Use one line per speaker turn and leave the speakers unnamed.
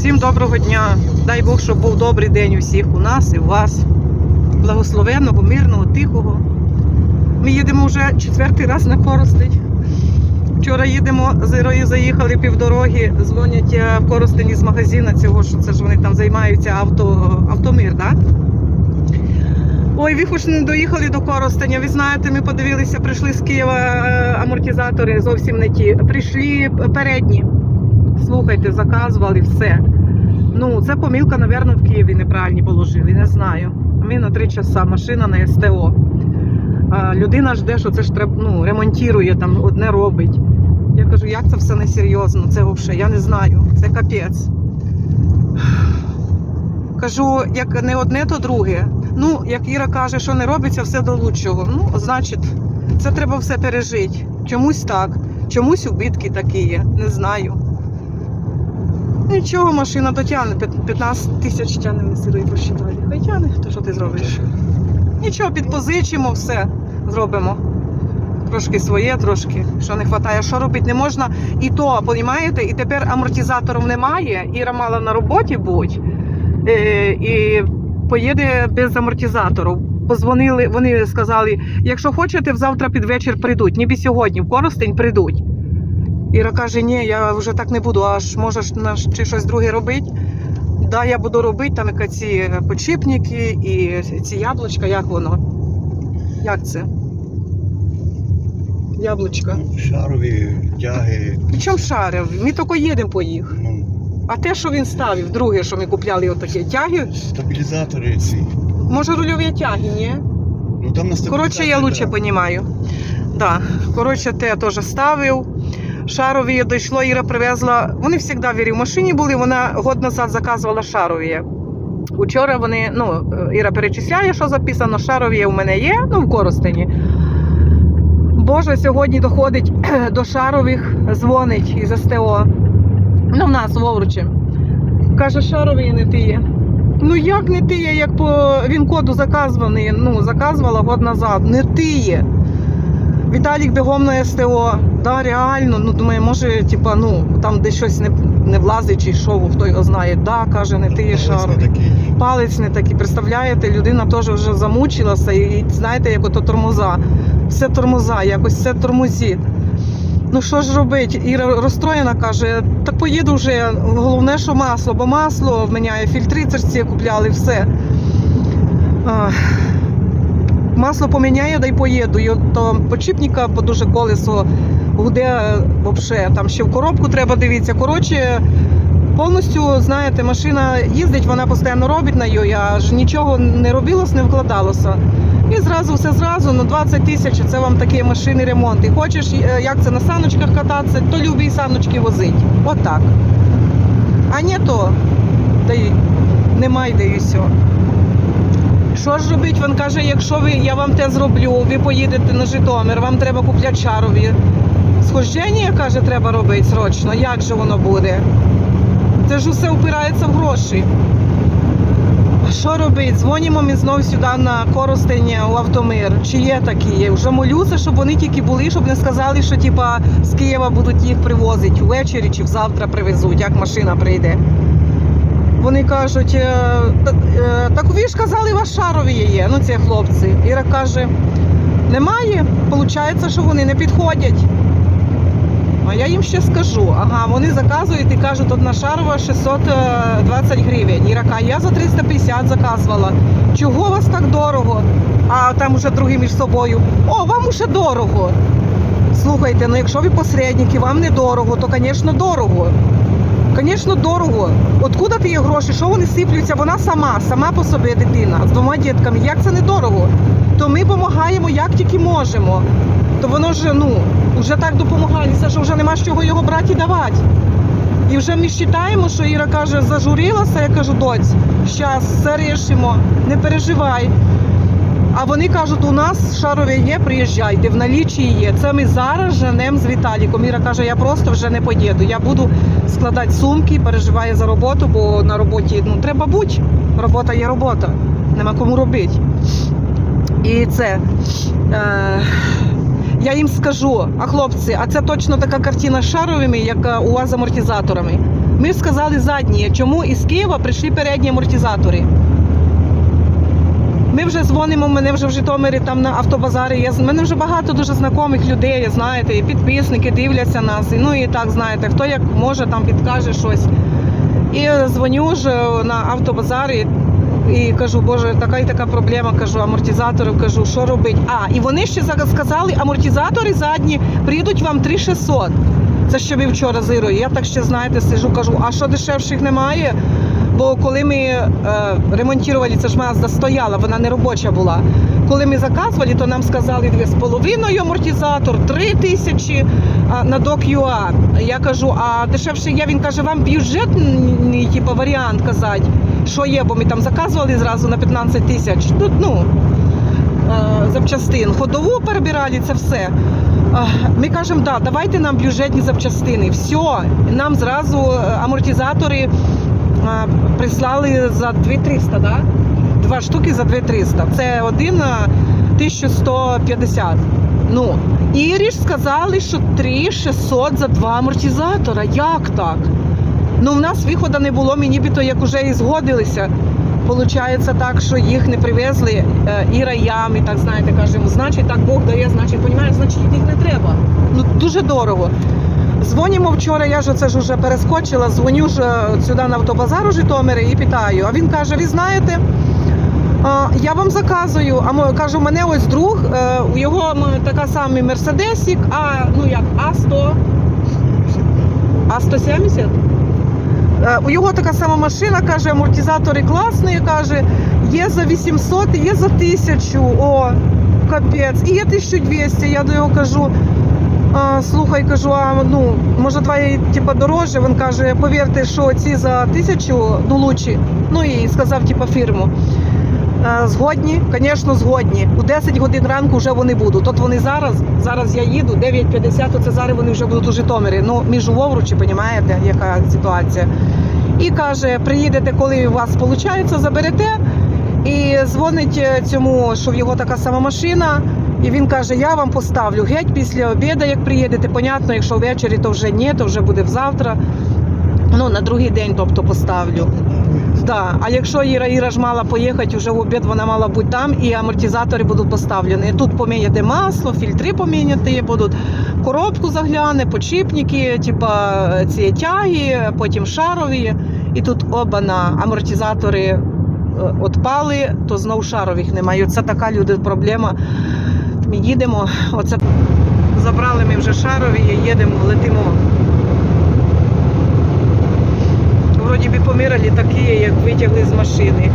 Всім доброго дня. Дай Бог, щоб був добрий день у всіх у нас і у вас. Благословенного, мирного, тихого. Ми їдемо вже четвертий раз на Коростень. Вчора їдемо з Ірою, заїхали півдороги, дзвонять е, в Коростені з магазина цього, що це ж вони там займаються авто, автомир, так? Ой, ви хоч не доїхали до Коростеня. Ви знаєте, ми подивилися, прийшли з Києва е, амортизатори зовсім не ті. Прийшли передні. Слухайте, заказували все. Ну, це помилка, напевно, в Києві неправильні положили, не знаю. Ми на три часа, машина на СТО. А, людина жде, що це ж треба, ну, ремонтує, там одне робить. Я кажу, як це все несерйозно, це взагалі, я не знаю, це капець. Кажу, як не одне, то друге. Ну, як Іра каже, що не робиться, все до лучшого. Ну, значить, це треба все пережити. Чомусь так, чомусь убитки такі є, не знаю. Нічого, машина дотягне, п'ят- 15 тисяч тягне ми сюди посчитали. Хай тягне, то що ти зробиш? Нічого, підпозичимо, все зробимо. Трошки своє, трошки, що не вистачає, що робити не можна. І то, розумієте, і тепер амортизаторів немає, Іра мала на роботі бути, е, і поїде без амортизаторів. Позвонили, вони сказали, якщо хочете, завтра під вечір прийдуть, ніби сьогодні, в Коростень прийдуть. Іра каже, ні, я вже так не буду, аж можеш наш чи щось друге робити. Да, я буду робити там ці почіпники і ці яблучка, як воно? Як це? Яблучка.
Шарові тяги.
Причому шарив? Ми тільки їдемо по їх.
Ну,
А те, що він ставив, друге, що ми купляли отакі тяги,
стабілізатори ці.
може рульові тяги, ні?
Ну там на.
Коротше, я
да.
розумію. Да. Коротше, те теж ставив. Шарові дійшло, Іра привезла. Вони завжди вірі в машині були, вона год назад заказувала шарові. Учора вони, ну, Іра перечисляє, що записано, шарові у мене є, ну, в Коростені. Боже, сьогодні доходить до шарових, дзвонить із СТО. Ну, в нас в Овручі. Каже, шарові не тиє. Ну як не тиє, як по він коду заказуваний, ну, заказувала год назад. Не тиє. Віталік бігом на СТО. Да, реально, ну думаю, може, типа, ну, там десь щось не, не влазить чи що, хто його знає. Да, каже, не тиє
Палець
шар.
не такий.
Палець не такий, представляєте, людина теж вже замучилася, і знаєте, як ото тормоза. Все тормоза, якось все тормозить. Ну що ж робить? Іра розстроєна каже, так поїду вже. Головне, що масло, бо масло вміняє, фільтри це ж ці купляли, все. Ах. Масло поміняє, дай поїду. І от то почіпника, бо дуже колесо гуде взагалі. Там ще в коробку треба дивитися. Коротше, повністю, знаєте, машина їздить, вона постійно робить на її, аж нічого не робилось, не вкладалося. І зразу все зразу, ну 20 тисяч це вам такі машини ремонт. І хочеш, е, як це на саночках кататися, то любі саночки возить. Отак. А не то, та й немає, де і все. Що ж робить? Він каже, якщо ви, я вам те зроблю, ви поїдете на Житомир, вам треба купляти шарові. Схождення, каже, треба робити срочно. Як же воно буде? Це ж усе впирається в гроші. Що робити? Дзвонимо ми знову сюди на Коростень у Автомир. Чи є такі? Вже молюся, щоб вони тільки були, щоб не сказали, що типа з Києва будуть їх привозити ввечері чи завтра привезуть, як машина прийде. Вони кажуть, «Е, е, так ви ж казали, у вас шарові є. Ну, ці хлопці. Іра каже, немає. Получається, що вони не підходять. А я їм ще скажу. Ага, вони заказують і кажуть, одна шарова 620 гривень. Іра каже, я за 350 заказувала. Чого вас так дорого? А там уже другі між собою. О, вам уже дорого. Слухайте, ну якщо ви посередники, вам не дорого, то, звісно, дорого. Звісно, дорого. Откуда ти є гроші? Що вони сиплються? Вона сама, сама по собі дитина з двома дітками. Як це не дорого? То ми допомагаємо як тільки можемо. То воно ж ну вже так допомагається, що вже нема з чого його брати і давати. І вже ми вважаємо, що Іра каже, зажурилася. Я кажу, доць, зараз все рішимо, не переживай. А вони кажуть, у нас шарове є, приїжджайте, в налічі є. Це ми зараз женемо з Віталіком. Іра каже, я просто вже не поїду. Я буду складати сумки, переживаю за роботу, бо на роботі ну, треба бути. Робота є робота, нема кому робити. І це. Е, я їм скажу, а хлопці, а це точно така картина з шаровими, як е, у вас з амортизаторами. Ми сказали задні, чому із Києва прийшли передні амортизатори. Ми вже дзвонимо, мене вже в Житомирі там на автобазарі. Я, мене вже багато дуже знайомих людей, знаєте, і підписники дивляться нас. Ну і так, знаєте, хто як може там підкаже щось. І дзвоню ж на автобазарі і кажу, боже, така і така проблема, кажу, амортизаторів, кажу, що робити. А, і вони ще за- сказали, амортизатори задні прийдуть вам 3600. Це що ви вчора зирою. Я так ще, знаєте, сижу, кажу, а що дешевших немає? Бо коли ми е, ремонтували, це ж Мазда стояла, вона не робоча була. Коли ми заказували, то нам сказали 2,5 амортизатор, 3 тисячі на DocUA. Я кажу, а дешевше є, він каже, вам бюджетний типу, варіант казати, що є, бо ми там заказували зразу на 15 тисяч. Тут, ну, е, запчастин. Ходову перебирали, це все. Е, Ми кажемо, да, давайте нам бюджетні запчастини. Все, нам зразу е, амортизатори прислали за 2300, да? Два штуки за 2300. Це один е, 1150. Ну, Іріш сказали, що 3600 за два амортизатора. Як так? Ну, в нас виходу не було, ми нібито як уже і згодилися. Получається так, що їх не привезли е, і раям, і так знаєте, кажемо, значить так Бог дає, значить, понімаєш, значить їх не треба. Ну дуже дорого. Дзвонимо вчора, я ж оце ж уже перескочила, дзвоню ж е, сюди на автобазар у Житомирі і питаю. А він каже: ви знаєте, а, я вам заказую. А кажу, мене ось друг, е, у його така самий мерседесік, а ну як А100, А170. Е, У його така сама машина, каже, амортизатори класні, каже, є за 800, є за 1000. О, капець. І є 1200. Я до його кажу. А, слухай, кажу, а ну може твої типа дорожче. Він каже, повірте, що ці за тисячу ну лучі. Ну і сказав, типа фірму. Е, Згодні, звісно, згодні. У 10 годин ранку вже вони будуть. От вони зараз, зараз я їду, 9.50, то це зараз вони вже будуть у Житомирі. Ну, між Вовручі, розумієте, яка ситуація. І каже, приїдете, коли у вас виходить, заберете. І дзвонить е, цьому, що в його така сама машина. І він каже: Я вам поставлю геть після обіду, як приїдете. Понятно, якщо ввечері, то вже ні, то вже буде завтра. Ну, на другий день, тобто, поставлю. Да. А якщо Іра Іра ж мала поїхати, вже в обід вона мала бути там, і амортизатори будуть поставлені. Тут поміняти масло, фільтри поміняти будуть, коробку загляне, почіпники, типа ці тяги, потім шарові. І тут оба на амортизатори е, отпали, то знов шарових немає. Це така люди проблема. Ми їдемо. Оце забрали ми вже шарові, їдемо, летимо. Вроді би помирали такі, як витягли з машини.